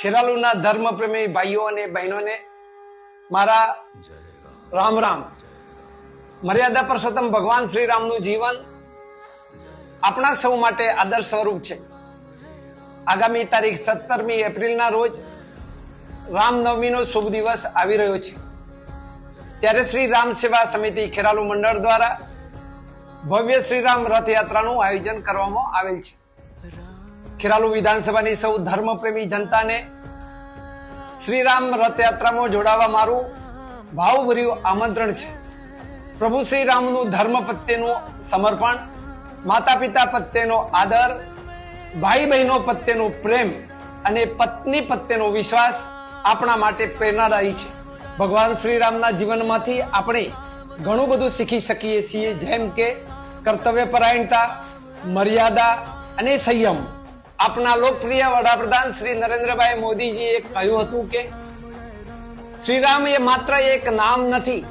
ખેરાલુના ધર્મપ્રેમી ભાઈઓ અને બહેનોને મારા રામ રામ. મર્યાદા પુરુષોત્તમ ભગવાન શ્રી રામનું જીવન આપણા સૌ માટે આદર્શ સ્વરૂપ છે. આગામી તારીખ સત્તરમી એપ્રિલના રોજ રામનવમીનો શુભ દિવસ આવી રહ્યો છે. ત્યારે શ્રી રામ સેવા સમિતિ ખેરાલુ મંડળ દ્વારા ભવ્ય શ્રી રામ રથયાત્રાનું આયોજન કરવામાં આવેલ છે. ખેરાલુ વિધાનસભાની સૌ ધર્મપ્રેમી જનતાને શ્રીરામ રથયાત્રામાં જોડાવા મારું ભાવભર્યું આમંત્રણ છે. પ્રભુ શ્રી રામનું ધર્મ પ્રત્યેનું સમર્પણ માતા પિતા પ્રત્યેનો આદર ભાઈ બહેનો પ્રત્યેનો પ્રેમ અને પત્ની પ્રત્યેનો વિશ્વાસ આપણા માટે પ્રેરણાદાયી છે. ભગવાન શ્રીરામના જીવનમાંથી આપણે ઘણું બધું શીખી શકીએ છીએ, જેમ કે કર્તવ્ય પરાયણતા મર્યાદા અને સંયમ. આપણા લોકપ્રિય વડાપ્રધાન શ્રી નરેન્દ્રભાઈ મોદીજીએ કહ્યું હતું કે, શ્રીરામ એ માત્ર એક નામ નથી,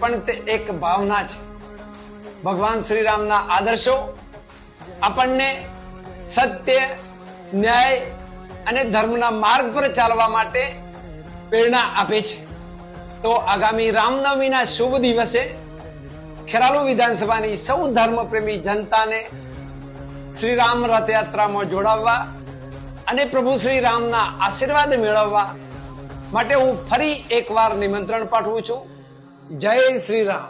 પણ તે એક ભાવના છે. ભગવાન શ્રીરામના આદર્શો આપણને સત્ય, ન્યાય અને ધર્મના માર્ગ પર ચાલવા માટે પ્રેરણા આપે છે. તો આગામી રામનવમીના શુભ દિવસે ખેરાલુ વિધાનસભાની સૌ ધર્મપ્રેમી જનતાને શ્રી રામ રથયાત્રામાં જોડાવવા અને પ્રભુ શ્રી રામના આશીર્વાદ મેળવવા માટે હું ફરી એકવાર નિમંત્રણ પાઠવું છું. જય શ્રી રામ